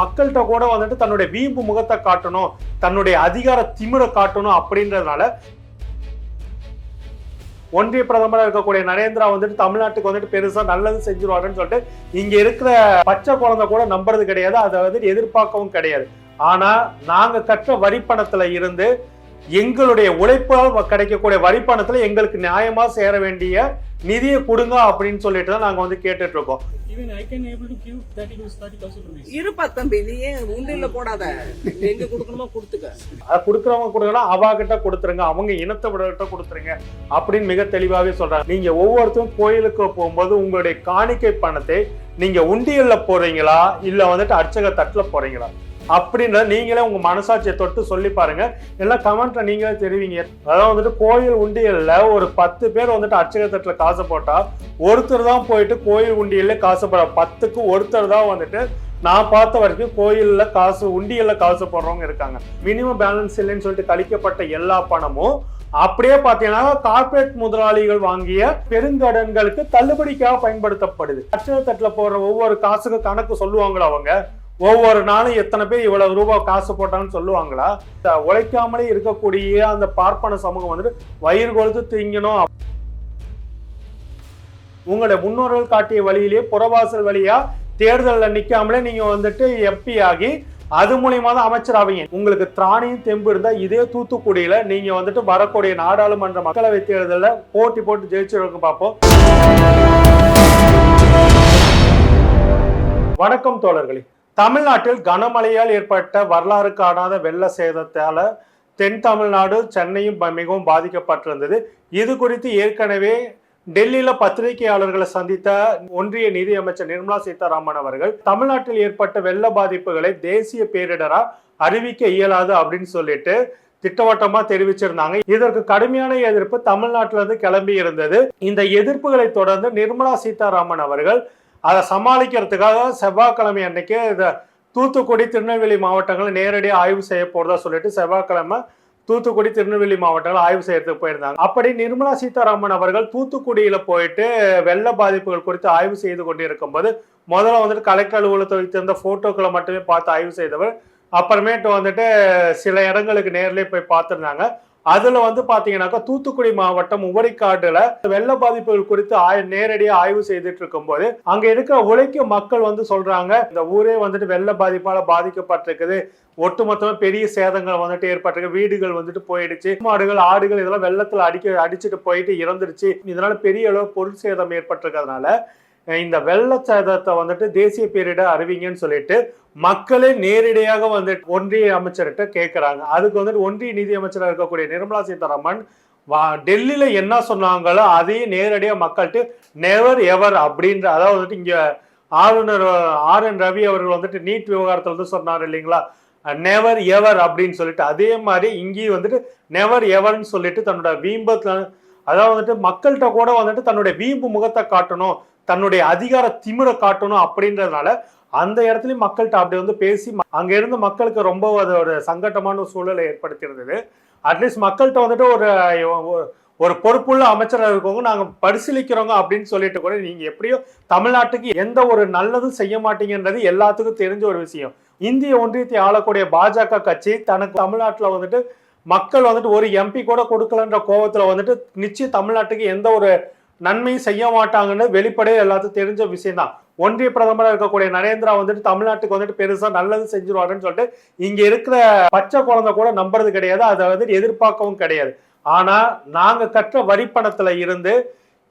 மக்கள்கிட்ட கூட வந்துட்டு தன்னுடைய வீம்பு முகத்தை காட்டணும் தன்னுடைய அதிகார திமிரை காட்டணும் அப்படின்றதுனால ஒன்றிய பிரதமராக இருக்கக்கூடிய நரேந்திரா வந்துட்டு தமிழ்நாட்டுக்கு வந்துட்டு பெருசா நல்லது செஞ்சிருவாருன்னு சொல்லிட்டு இங்க இருக்கிற பச்சை குழந்தை கூட நம்புறது கிடையாது அதை வந்துட்டு எதிர்பார்க்கவும் கிடையாது. ஆனா நாங்க கற்ற வரிப்பணத்துல இருந்து எங்களுடைய உழைப்பால் கிடைக்கக்கூடிய வரிப்பணத்துல எங்களுக்கு நியாயமா சேர வேண்டிய நிதியை கொடுங்க அப்படின்னு சொல்லிட்டு தான் நாங்க வந்து கேட்டுட்டு இருக்கோம். Even I can able to give 30 to 30,000 rupees. இருப்பா தம்பி நீ ஏன் உண்டியல்ல போடாத? எங்க கொடுக்கணுமோ கொடுத்துக்க. அதை கொடுக்குறவங்க கொடுக்கலாம் அவா கிட்ட கொடுத்துருங்க அவங்க இனத்தை விடகிட்ட கொடுத்துருங்க அப்படின்னு மிக தெளிவாகவே சொல்றாங்க. நீங்க ஒவ்வொருத்தரும் கோயிலுக்கு போகும்போது உங்களுடைய காணிக்கை பணத்தை நீங்க உண்டியல்ல போறீங்களா இல்ல வந்துட்டு அர்ச்சக தட்டுல போறீங்களா அப்படின்றத நீங்களே உங்க மனசாட்சியை தொட்டு சொல்லி பாருங்க. எல்லாம் கமெண்ட்ல நீங்களே தெரிவிங்க. அதாவது வந்துட்டு கோயில் உண்டியல்ல ஒரு பத்து பேர் வந்துட்டு அர்ச்சக தட்டுல காசு போட்டா ஒருத்தர் தான் போயிட்டு கோயில் உண்டியல்ல காசு போடுற பத்துக்கு ஒருத்தர் தான் வந்துட்டு நான் பார்த்த வரைக்கும் கோயில்ல காசு உண்டியல்ல காசு போடுறவங்க இருக்காங்க. மினிமம் பேலன்ஸ் இல்லைன்னு சொல்லிட்டு கழிக்கப்பட்ட எல்லா பணமும் அப்படியே பார்த்தீங்கன்னா கார்ப்பரேட் முதலாளிகள் வாங்கிய பெருங்கடன்களுக்கு தள்ளுபடிக்காக பயன்படுத்தப்படுது. அச்சக தட்டுல போடுற ஒவ்வொரு காசுக்கு கணக்கு சொல்லுவாங்களா அவங்க? ஒவ்வொரு நாளும் எத்தனை பேர் இவ்வளவு ரூபாய் காசு போட்டான்னு சொல்லுவாங்களா? இந்த உழைக்காமலே இருக்கக்கூடிய அந்த பார்ப்பன சமூகம் வந்துட்டு வயிறு கொழுத்து திங்கணும். உங்களுடைய முன்னோர்கள் காட்டிய வழியிலேயே புறவாசல் வழியா தேர்தலில் நிற்காமலே நீங்க வந்துட்டு எம்பி ஆகி அது மூலியமா தான் அமைச்சராவீங்க உங்களுக்கு திராணியும் தெம்பு இருந்தா இதே தூத்துக்குடியில நீங்க வந்துட்டு வரக்கூடிய நாடாளுமன்ற மக்களவை தேர்தலில் போட்டி போட்டு ஜெயிச்சிருக்க பார்ப்போம் வணக்கம் தோழர்களே. தமிழ்நாட்டில் கனமழையால் ஏற்பட்ட வரலாறு காணாத வெள்ள சேதத்தால தென் தமிழ்நாடு சென்னையும் மிகவும் பாதிக்கப்பட்டிருந்தது. இது குறித்து ஏற்கனவே டெல்லியில பத்திரிகையாளர்களை சந்தித்த ஒன்றிய நிதியமைச்சர் நிர்மலா சீதாராமன் அவர்கள் தமிழ்நாட்டில் ஏற்பட்ட வெள்ள பாதிப்புகளை தேசிய பேரிடரா அறிவிக்க இயலாது அப்படின்னு சொல்லிட்டு திட்டவட்டமா தெரிவிச்சிருந்தாங்க. இதற்கு கடுமையான எதிர்ப்பு தமிழ்நாட்டிலிருந்து கிளம்பி இருந்தது இந்த எதிர்ப்புகளை தொடர்ந்து நிர்மலா சீதாராமன் அவர்கள் அதை சமாளிக்கிறதுக்காக செவ்வாய்க்கிழமை அன்னைக்கு இதை தூத்துக்குடி திருநெல்வேலி மாவட்டங்களை நேரடியாக ஆய்வு செய்ய போறதா சொல்லிட்டு செவ்வாய்க்கிழமை தூத்துக்குடி திருநெல்வேலி மாவட்டங்கள் ஆய்வு செய்யறதுக்கு போயிருந்தாங்க. அப்படி நிர்மலா சீதாராமன் அவர்கள் தூத்துக்குடியில போயிட்டு வெள்ள பாதிப்புகள் குறித்து ஆய்வு செய்து கொண்டிருக்கும் போது முதல்ல வந்துட்டு கலெக்டர் அலுவலகத்தை வைத்திருந்த போட்டோக்களை மட்டுமே பார்த்து ஆய்வு செய்தவர். அப்புறமேட்டு வந்துட்டு சில இடங்களுக்கு நேரிலே போய் பார்த்துருந்தாங்க. அதுல வந்து பாத்தீங்கன்னாக்கா தூத்துக்குடி மாவட்டம் உவரிக்காடுல வெள்ள பாதிப்புகள் குறித்து நேரடியாக ஆய்வு செய்துட்டு இருக்கும்போது அங்க இருக்கிற உழைக்கும் மக்கள் வந்து சொல்றாங்க இந்த ஊரே வந்துட்டு வெள்ள பாதிப்பால பாதிக்கப்பட்டிருக்குது. ஒட்டுமொத்தமா பெரிய சேதங்கள் வந்துட்டு ஏற்பட்டிருக்கு. வீடுகள் வந்துட்டு போயிடுச்சு. மாடுகள் ஆடுகள் இதெல்லாம் வெள்ளத்துல அடிக்க அடிச்சுட்டு போயிட்டு இறந்துருச்சு. இதனால பெரிய அளவு பொருள் சேதம் ஏற்பட்டிருக்கிறதுனால இந்த வெள்ள சேதத்தை வந்துட்டு தேசிய பேரிடர் அறிவிங்கன்னு சொல்லிட்டு மக்களே நேரடியாக வந்துட்டு ஒன்றிய அமைச்சர்கிட்ட கேட்குறாங்க அதுக்கு வந்துட்டு ஒன்றிய நிதி அமைச்சராக இருக்கக்கூடிய நிர்மலா சீதாராமன் வா டெல்லியில் என்ன சொன்னாங்களோ அதையும் நேரடியாக மக்கள்கிட்ட நெவர் எவர் அப்படின்ற அதாவது வந்துட்டு இங்கே ஆளுநர் ஆர் என் ரவி அவர்கள் வந்துட்டு நீட் விவகாரத்தில் வந்து சொன்னார் இல்லைங்களா? நெவர் எவர் அப்படின்னு சொல்லிட்டு அதே மாதிரி இங்கேயும் வந்துட்டு நெவர் எவர்னு சொல்லிட்டு தன்னோட வீம்பத்தில் அதாவது வந்துட்டு மக்கள்கிட்ட கூட வந்துட்டு தன்னுடைய வீம்பு முகத்தை காட்டணும். தன்னுடைய அதிகார திமிரை காட்டணும் அப்படின்றதுனால அந்த இடத்துலயும் மக்கள்கிட்ட அப்படி வந்து பேசி ம- அங்க இருந்து மக்களுக்கு ரொம்ப அதோட சங்கட்டமான ஒரு சூழலை ஏற்படுத்தியிருந்தது. அட்லீஸ்ட் மக்கள்கிட்ட வந்துட்டு ஒரு ஒரு- பொறுப்புள்ள அமைச்சராக இருக்கவங்க நாங்கள் பரிசீலிக்கிறோங்க அப்படின்னு சொல்லிட்டு கூட நீங்கள் எப்படியோ தமிழ்நாட்டுக்கு எந்த ஒரு நல்லதும் செய்ய மாட்டீங்கன்றது எல்லாத்துக்கும் தெரிஞ்ச ஒரு விஷயம். இந்திய ஒன்றியத்தை ஆளக்கூடிய பாஜக கட்சி தனக்கு தமிழ்நாட்டில் வந்துட்டு மக்கள் வந்துட்டு ஒரு எம்பி கூட கொடுக்கலன்ற கோபத்தில் வந்துட்டு நிச்சயம் தமிழ்நாட்டுக்கு எந்த ஒரு நன்மை செய்ய மாட்டாங்கன்னு வெளிப்படையே எல்லாத்துக்கும் தெரிஞ்ச விஷயம் தான் ஒன்றிய பிரதமராக இருக்கக்கூடிய நரேந்திரா வந்துட்டு தமிழ்நாட்டுக்கு வந்துட்டு பெருசா நல்லது செஞ்சிருவாருன்னு சொல்லிட்டு இங்க இருக்கிற பச்சை குழந்தை கூட நம்புறது கிடையாது அதை வந்துட்டு எதிர்பார்க்கவும் கிடையாது. ஆனா நாங்க கற்ற வரிப்பணத்துல இருந்து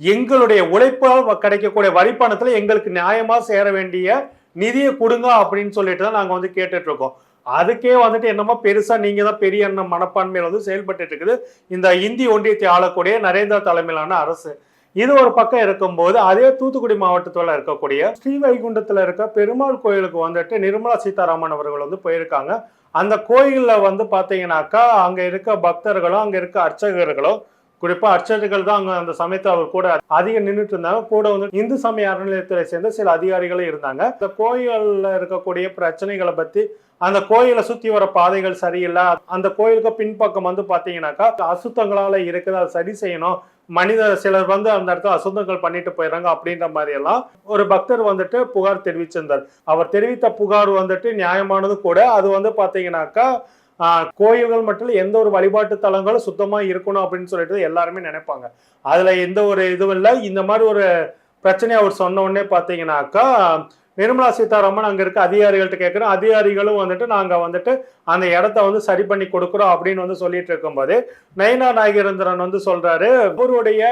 எங்களுடைய உழைப்பால் கிடைக்கக்கூடிய வரிப்பணத்துல எங்களுக்கு நியாயமா சேர வேண்டிய நிதியை கொடுங்க அப்படின்னு சொல்லிட்டு தான் நாங்க வந்து கேட்டுட்டு இருக்கோம். அதுக்கே வந்துட்டு என்னமோ பெருசா நீங்க தான் பெரிய எண்ணம் மனப்பான்மையில் வந்து செயல்பட்டு இருக்குது. இந்த இந்தி ஒன்றியத்தை ஆளக்கூடிய நரேந்திரா தலைமையிலான அரசு. இது ஒரு பக்கம் இருக்கும்போது அதே தூத்துக்குடி மாவட்டத்துல இருக்கக்கூடிய ஸ்ரீவைகுண்டத்துல இருக்க பெருமாள் கோயிலுக்கு வந்துட்டு நிர்மலா சீதாராமன் அவர்கள் வந்து போயிருக்காங்க. அந்த கோயில்ல வந்து பாத்தீங்கன்னாக்கா அங்க இருக்க பக்தர்களும் அங்க இருக்க அர்ச்சகர்களும் குறிப்பாக அர்ச்சகர்கள் தான் அங்கே அந்த சமயத்தில் அவர் கூட அதிகம் நின்றுட்டு இருந்தாங்க. கூட வந்து இந்து சமய அறநிலையத்துறை சேர்ந்த சில அதிகாரிகளும் இருந்தாங்க. இந்த கோயிலில் இருக்கக்கூடிய பிரச்சனைகளை பற்றி அந்த கோயிலை சுத்தி வர பாதைகள் சரியில்லை. அந்த கோயிலுக்கு பின்பக்கம் வந்து பார்த்தீங்கன்னாக்கா அசுத்தங்களால் இருக்குது அதை சரி செய்யணும். மனித சிலர் வந்து அந்த இடத்துல அசுத்தங்கள் பண்ணிட்டு போயிடுறாங்க அப்படின்ற மாதிரி எல்லாம் ஒரு பக்தர் வந்துட்டு புகார் தெரிவிச்சிருந்தார். அவர் தெரிவித்த புகார் வந்துட்டு நியாயமானது கூட. அது வந்து பார்த்தீங்கன்னாக்கா கோயில்கள் மட்டும் எந்த ஒரு வழிபாட்டு தலங்களும் சுத்தமாக இருக்கணும் அப்படின்னு சொல்லிட்டு எல்லாருமே நினைப்பாங்க. அதில் எந்த ஒரு இதுவும் இல்லை. இந்த மாதிரி ஒரு பிரச்சனையை அவர் சொன்ன உடனே பார்த்தீங்கன்னாக்கா நிர்மலா சீதாராமன் அங்கே இருக்க அதிகாரிகள்ட்ட கேட்குறோம் அதிகாரிகளும் வந்துட்டு நாங்கள் வந்துட்டு அந்த இடத்த வந்து சரி பண்ணி கொடுக்குறோம் அப்படின்னு வந்து சொல்லிட்டு இருக்கும்போது நயனா நாகேந்திரன் வந்து சொல்கிறாரு அவருடைய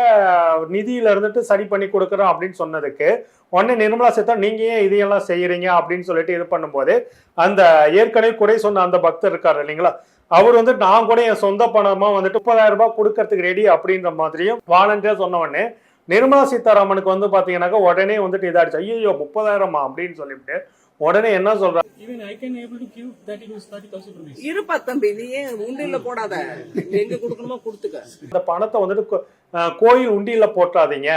நிதியில இருந்துட்டு சரி பண்ணி கொடுக்குறோம் அப்படின்னு சொன்னதுக்கு உடனே நிர்மலா சீதா நீங்க ஏன் இதையெல்லாம் செய்யறீங்க? அப்படின்னு சொல்லிட்டு இது பண்ணும்போது அந்த ஏற்கனவே குறை சொன்ன அந்த பக்தர் இருக்காரு இல்லைங்களா அவர் வந்து நான் கூட என் சொந்த பணமா வந்துட்டு முப்பதாயிரம் ரூபாய் கொடுக்கறதுக்கு ரெடி அப்படின்ற மாதிரியும் வாலண்டியா சொன்ன உடனே நிர்மலா சீதாராமனுக்கு வந்து பாத்தீங்கன்னாக்கா உடனே வந்துட்டு இதாச்சு ஐயோ முப்பதாயிரமா அப்படின்னு சொல்லிட்டு உடனே என்ன சொல்றாரு Even I can able to give that it was 30,000 rupees. இருப்பா தம்பி நீ ஏன் உண்டியல்ல போடாத? எங்க கொடுக்கணுமோ கொடுத்துக்க. இந்த பணத்தை வந்துட்டு கோயில் உண்டியல்ல போட்டாதீங்க.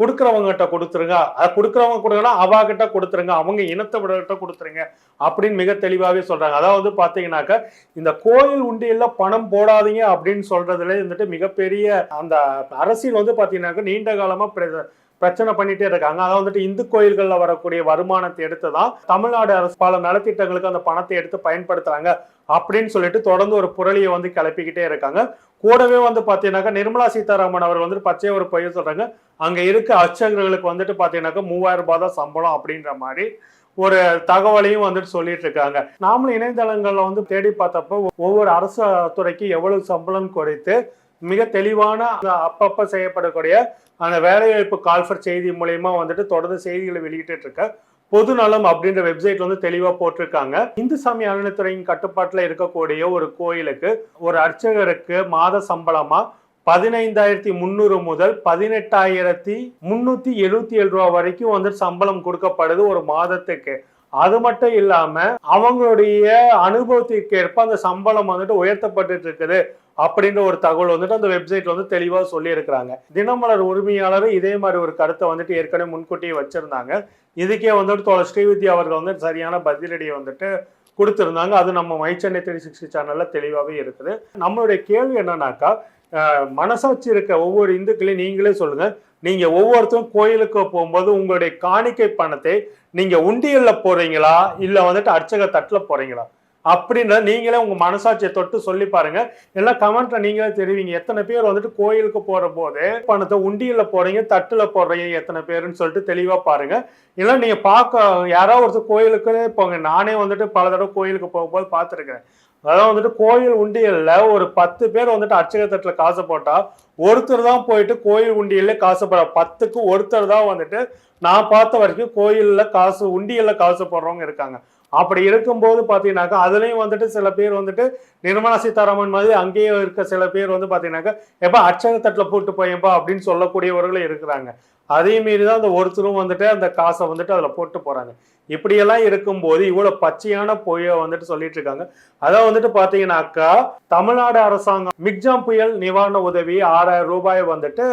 கொடுக்குறவங்க கிட்ட கொடுத்துருங்க. அதை கொடுக்குறவங்க கொடுங்கன்னா அவா கிட்ட கொடுத்துருங்க. அவங்க இனத்தவிடர்கிட்ட கொடுத்துருங்க அப்படின்னு மிக தெளிவாகவே சொல்கிறாங்க அதாவது பார்த்தீங்கன்னாக்க இந்த கோயில் உண்டியில் பணம் போடாதீங்க அப்படின்னு சொல்கிறதுல வந்துட்டு மிகப்பெரிய அந்த அரசியல் வந்து பார்த்தீங்கன்னாக்க நீண்ட காலமாக பிரச்சனை பண்ணிட்டே இருக்காங்க. அதாவது வந்துட்டு இந்து கோயில்களில் வரக்கூடிய வருமானத்தை எடுத்து தான் தமிழ்நாடு அரசு பல நலத்திட்டங்களுக்கு அந்த பணத்தை எடுத்து பயன்படுத்துறாங்க. அப்படின்னு சொல்லிட்டு தொடர்ந்து ஒரு புரளியை வந்து கிளப்பிக்கிட்டே இருக்காங்க. கூடவே வந்து பார்த்தீங்கன்னாக்கா நிர்மலா சீதாராமன் அவர் வந்துட்டு பச்சை ஒரு பொய்ய சொல்றாங்க. அங்கே இருக்க அர்ச்சகர்களுக்கு வந்துட்டு பார்த்தீங்கன்னாக்கா மூவாயிரம் ரூபாய் தான் சம்பளம் அப்படின்ற மாதிரி ஒரு தகவலையும் வந்துட்டு சொல்லிட்டு இருக்காங்க. நாமளும் இணையதளங்களில் வந்து தேடி பார்த்தப்போ ஒவ்வொரு அரசு துறைக்கு எவ்வளவு சம்பளம் குறைத்து மிக தெளிவான அந்த அப்பப்ப செய்யப்படக்கூடிய அந்த வேலைவாய்ப்பு கால்ஃபர் செய்தி மூலயமா வந்துட்டு தொடர்ந்து செய்திகளை வெளியிட்டு இருக்க பொதுநலம் அப்படின்ற வெப்சைட் வந்து தெளிவா போட்டிருக்காங்க. இந்து சாமி அறநிலைத்துறையின் கட்டுப்பாட்டுல இருக்கக்கூடிய ஒரு கோயிலுக்கு ஒரு அர்ச்சகருக்கு மாத சம்பளமா பதினைந்தாயிரத்தி முந்நூறு முதல் பதினெட்டாயிரத்தி முன்னூத்தி எழுபத்தி ஏழு ரூபா வரைக்கும் வந்து சம்பளம் கொடுக்கப்படுது ஒரு மாதத்துக்கு. அது மட்டும் இல்லாம அவங்களுடைய அனுபவத்திற்கு ஏற்ப அந்த சம்பளம் வந்துட்டு உயர்த்தப்பட்டு இருக்குது அப்படின்ற ஒரு தகவல் வந்துட்டு அந்த வெப்சைட்ல வந்து தெளிவாக சொல்லியிருக்கிறாங்க. தினமலர் உரிமையாளரும் இதே மாதிரி ஒரு கருத்தை வந்துட்டு ஏற்கனவே முன்கூட்டியே வச்சிருந்தாங்க. இதுக்கே வந்துட்டு தோழர் ஸ்ரீவித்யா அவர்கள் வந்து சரியான பதிலடியை வந்துட்டு கொடுத்துருந்தாங்க. அது நம்ம மை சென்னை த்ரீ சிக்ஸ்டி சேனலில் தெளிவாகவே இருக்குது. நம்மளுடைய கேள்வி என்னன்னாக்கா மனசாட்சி இருக்க ஒவ்வொரு இந்துக்களையும் நீங்களே சொல்லுங்கள் நீங்கள் ஒவ்வொருத்தரும் கோயிலுக்கு போகும்போது உங்களுடைய காணிக்கை பணத்தை நீங்கள் உண்டியலில் போகிறீங்களா இல்லை வந்துட்டு அர்ச்சக தட்டில் போகிறீங்களா அப்படின்றத நீங்களே உங்க மனசாட்சியை தொட்டு சொல்லி பாருங்க. எல்லாம் கமெண்ட்ல நீங்களே தெரிவிங்க. எத்தனை பேர் வந்துட்டு கோயிலுக்கு போற போது பணத்தை உண்டியல்ல போறீங்க தட்டுல போடுறீங்க எத்தனை பேருன்னு சொல்லிட்டு தெளிவா பாருங்க. இல்லை நீங்க பார்க்க யாராவது ஒருத்தர் கோயிலுக்கு போங்க. நானே வந்துட்டு பல தடவை கோயிலுக்கு போகும்போது பார்த்துருக்கேன் அதாவது வந்துட்டு கோயில் உண்டியல்ல ஒரு பத்து பேர் வந்துட்டு அர்ச்சக தட்டுல காசு போட்டா ஒருத்தர் தான் போயிட்டு கோயில் உண்டியல்ல காசு போடுற. பத்துக்கு ஒருத்தர் தான் வந்துட்டு நான் பார்த்த வரைக்கும் கோயில்ல காசு உண்டியல்ல காசு போடுறவங்க இருக்காங்க. அப்படி இருக்கும்போது பார்த்தீங்கன்னாக்கா அதுலேயும் வந்துட்டு சில பேர் வந்துட்டு நிர்மலா சீதாராமன் மாதிரி அங்கேயே இருக்க சில பேர் வந்து பார்த்தீங்கன்னாக்கா எப்போ அர்ச்சக போட்டு போயப்பா அப்படின்னு சொல்லக்கூடியவர்களும் இருக்கிறாங்க. அதே மீறி தான் அந்த ஒருத்தரும் வந்துட்டு அந்த காசை வந்துட்டு அதில் போட்டு போகிறாங்க இப்படியெல்லாம் இருக்கும்போது இவ்வளோ பச்சையான பொய்யை வந்துட்டு சொல்லிட்டு இருக்காங்க. அதான் வந்துட்டு பார்த்தீங்கன்னாக்கா தமிழ்நாடு அரசாங்கம் மிக்ஜாம் புயல் நிவாரண உதவி ஆறாயிரம் ரூபாய் வந்துட்டு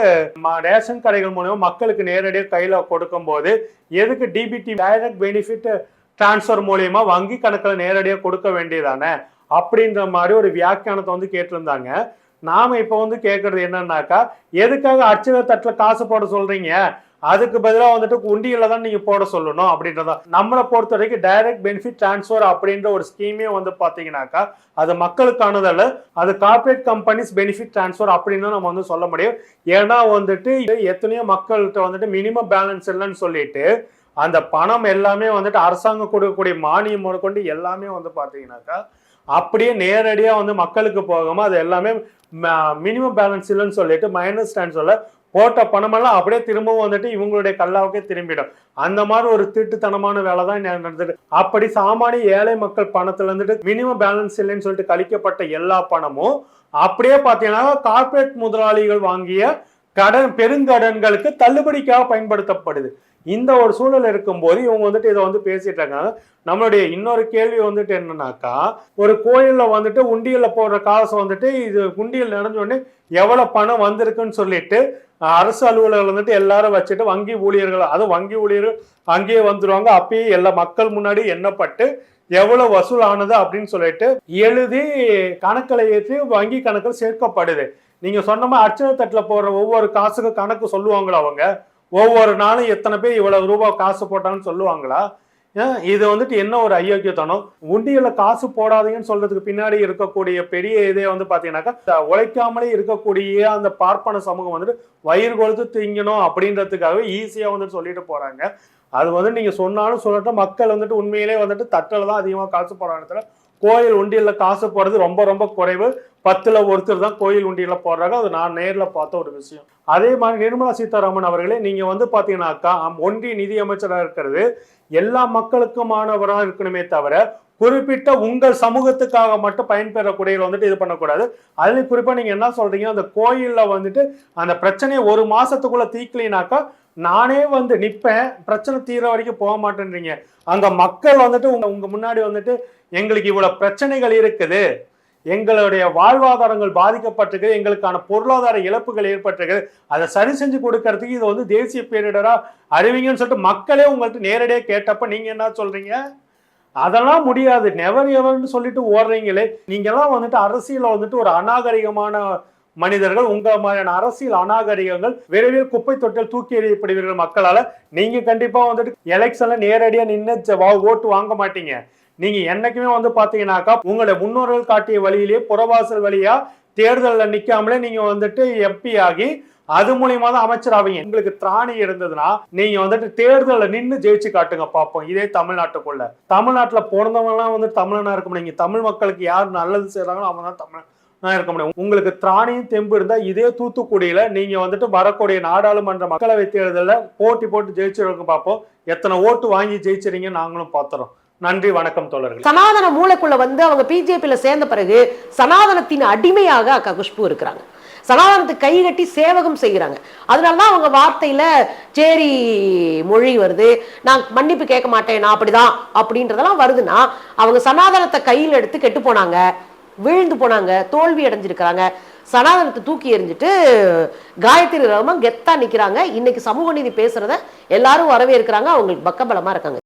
ரேஷன் கடைகள் மூலமா மக்களுக்கு நேரடியாக கையில் கொடுக்கும் போது எதுக்கு டிபிடி டைரக்ட் பெனிஃபிட் டிரான்ஸ்ஃபர் மூலியமா வங்கி கணக்கில் நேரடியாக கொடுக்க வேண்டியதானே? அப்படின்ற மாதிரி ஒரு வியாக்கியானத்தை வந்து கேட்டிருந்தாங்க. நாம இப்போ வந்து கேட்கறது என்னன்னாக்கா எதுக்காக அர்ச்சக தட்டில் காசு போட சொல்றீங்க? அதுக்கு பதிலா வந்துட்டு உண்டியில் தான் நீங்கள் போட சொல்லணும் அப்படின்றதா. நம்மளை பொறுத்த வரைக்கும் டைரக்ட் பெனிஃபிட் டிரான்ஸ்ஃபர் அப்படின்ற ஒரு ஸ்கீமே வந்து பார்த்தீங்கன்னாக்கா அது மக்களுக்கானதல்ல. அது கார்ப்பரேட் கம்பெனிஸ் பெனிஃபிட் டிரான்ஸ்ஃபர் அப்படின்னு நம்ம வந்து சொல்ல முடியும். ஏன்னா வந்துட்டு இது எத்தனையோ மக்கள்கிட்ட வந்துட்டு மினிமம் பேலன்ஸ் இல்லைன்னு சொல்லிட்டு அந்த பணம் எல்லாமே வந்துட்டு அரசாங்கம் கொடுக்கக்கூடிய மானியம் முதற்கொண்டு எல்லாமே வந்து பார்த்தீங்கன்னாக்கா அப்படியே நேரடியாக வந்து மக்களுக்கு போகாம அது எல்லாமே மினிமம் பேலன்ஸ் இல்லைன்னு சொல்லிட்டு மைனஸ் சொல்ல போட்ட பணமெல்லாம் அப்படியே திரும்பவும் வந்துட்டு இவங்களுடைய கல்லாவுக்கே திரும்பிடும். அந்த மாதிரி ஒரு திட்டுத்தனமான வேலை தான் நடந்துட்டு. அப்படி சாமானிய ஏழை மக்கள் பணத்துல இருந்துட்டு மினிமம் பேலன்ஸ் இல்லைன்னு சொல்லிட்டு கழிக்கப்பட்ட எல்லா பணமும் அப்படியே பார்த்தீங்கன்னா கார்ப்பரேட் முதலாளிகள் வாங்கிய கடன் பெருங்கடன்களுக்கு தள்ளுபடிக்காக பயன்படுத்தப்படுது. இந்த ஒரு சூழல் இருக்கும்போது இவங்க வந்துட்டு இதை வந்து பேசிட்டு இருக்காங்க. நம்மளுடைய இன்னொரு கேள்வி வந்துட்டு என்னன்னாக்கா ஒரு கோயிலில் வந்துட்டு உண்டியில் போடுற காசு வந்துட்டு இது உண்டியல் நினைஞ்சோடனே எவ்வளோ பணம் வந்திருக்குன்னு சொல்லிட்டு அரசு அலுவலர்கள் வந்துட்டு எல்லாரும் வச்சுட்டு வங்கி ஊழியர்கள் அதுவும் வங்கி ஊழியர்கள் அங்கேயே வந்துடுவாங்க அப்பயே எல்லா மக்கள் முன்னாடி எண்ணப்பட்டு எவ்வளவு வசூல் ஆனது அப்படின்னு சொல்லிட்டு எழுதி கணக்கில் ஏற்றி வங்கி கணக்கில் சேர்க்கப்படுது. நீங்க சொன்ன மாதிரி அர்ச்சனை தட்டில் போடுற ஒவ்வொரு காசுக்கும் கணக்கு சொல்லுவாங்களா அவங்க? ஒவ்வொரு நாளும் எத்தனை பேர் இவ்வளவு ரூபாய் காசு போட்டான்னு சொல்லுவாங்களா? இது வந்துட்டு என்ன ஒரு ஐயோக்கியத்தனம்? உண்டியில் காசு போடாதீங்கன்னு சொல்றதுக்கு பின்னாடி இருக்கக்கூடிய பெரிய இதே வந்து பாத்தீங்கன்னாக்கா உழைக்காமலே இருக்கக்கூடிய அந்த பார்ப்பன சமூகம் வந்துட்டு வயிறு கொடுத்து திங்கணும் அப்படின்றதுக்காகவே ஈஸியா வந்துட்டு சொல்லிட்டு போறாங்க. அது வந்து நீங்க சொன்னாலும் சொல்லட்டும் மக்கள் வந்துட்டு உண்மையிலே வந்துட்டு தட்டில் தான் அதிகமாக காசு போடுற கோயில் உண்டியில் காசு போடுறது ரொம்ப ரொம்ப குறைவு. பத்துல ஒருத்தர் தான் கோயில் உண்டியில் போடுறாங்க. அது நான் நேரில் பார்த்த ஒரு விஷயம். அதே மாதிரி நிர்மலா சீதாராமன் அவர்களே நீங்க வந்து பாத்தீங்கன்னாக்கா ஒன்றிய நிதி அமைச்சராக இருக்கிறது. எல்லா மக்களுக்குமானவராக இருக்கணுமே தவிர குறிப்பிட்ட உங்கள் சமூகத்துக்காக மட்டும் பயன்பெறக்கூடிய வந்துட்டு இது பண்ணக்கூடாது. அதுல குறிப்பா நீங்க என்ன சொல்றீங்க அந்த கோயில்ல வந்துட்டு அந்த பிரச்சனையை ஒரு மாசத்துக்குள்ள தீக்கலினாக்கா நானே வந்து நிப்பேன் பிரச்சனை தீர வரைக்கும் போக மாட்டேன்றீங்க. அங்க மக்கள் வந்துட்டு உங்க உங்க முன்னாடி வந்துட்டு எங்களுக்கு இவ்வளவு பிரச்சனைகள் இருக்குது. எங்களுடைய வாழ்வாதாரங்கள் பாதிக்கப்பட்டிருக்கு எங்களுக்கான பொருளாதார இழப்புகள் ஏற்பட்டிருக்கு அதை சரி செஞ்சு கொடுக்கறதுக்கு இது வந்து தேசிய பேரிடரா அறிவிங்கன்னு சொல்லிட்டு மக்களே உங்கள்கிட்ட நேரடியாக கேட்டப்ப நீங்க என்ன சொல்றீங்க? அதெல்லாம் முடியாது. நெவர் எவர்னு சொல்லிட்டு ஓடுறீங்களே. நீங்கெல்லாம் வந்துட்டு அரசியல வந்துட்டு ஒரு அநாகரிகமான மனிதர்கள் உங்க மாதிரியான அரசியல் அநாகரிகங்கள் விரைவில் குப்பை தொட்டில் தூக்கி எறியப்படுவீர்கள் மக்களால. நீங்க கண்டிப்பா வந்துட்டு எலெக்ஷன்ல நேரடியா நின்று வா- ஓட்டு வாங்க மாட்டீங்க. நீங்க என்னைக்குமே வந்து பாத்தீங்கன்னாக்கா உங்களை முன்னோர்கள் காட்டிய வழியிலேயே புறவாசல் வழியா தேர்தலில் நிக்காமலே நீங்க வந்துட்டு எம்பி ஆகி அது மூலியமா தான் அமைச்சர் ஆவீங்க. உங்களுக்கு திராணி இருந்ததுன்னா நீங்க வந்துட்டு தேர்தலில் நின்று ஜெயிச்சு காட்டுங்க பார்ப்போம் இதே தமிழ்நாட்டுக்குள்ள. தமிழ்நாட்டில் பிறந்தவங்கலாம் வந்து தமிழனா இருக்க முடியும். தமிழ் மக்களுக்கு யார் நல்லது செய்யறாங்களோ அவங்க தான் தமிழ் இருக்க முடியும். உங்களுக்கு திராணியும் தெம்பு இருந்தா இதே தூத்துக்குடியில நீங்க வந்துட்டு வரக்கூடிய நாடாளுமன்ற மக்களவை தேர்தலில் போட்டி போட்டு ஜெயிச்சிருக்க பார்ப்போம் எத்தனை ஓட்டு வாங்கி ஜெயிச்சிருங்க நாங்களும் பார்த்துறோம் நன்றி வணக்கம் தோழர்கள். சனாதன மூளைக்குள்ள வந்து அவங்க பிஜேபியில சேர்ந்த பிறகு சனாதனத்தின் அடிமையாக அக்கா குஷ்பு இருக்கிறாங்க. சனாதனத்துக்கு கை கட்டி சேவகம் செய்கிறாங்க. அதனால தான் அவங்க வார்த்தையில சேரி மொழி வருது. நான் மன்னிப்பு கேட்க மாட்டேன். நான் அப்படிதான். அப்படின்றதெல்லாம் வருதுன்னா அவங்க சனாதனத்தை கையில் எடுத்து கெட்டு போனாங்க. விழுந்து போனாங்க. தோல்வி அடைஞ்சிருக்கிறாங்க. சனாதனத்தை தூக்கி எறிஞ்சிட்டு காயத்ரி ரஹ்மான் கெத்தா நிக்கிறாங்க. இன்னைக்கு சமூக நீதி பேசுறத எல்லாரும் வரவேற்கிறாங்க. அவங்களுக்கு பக்கபலமா இருக்காங்க.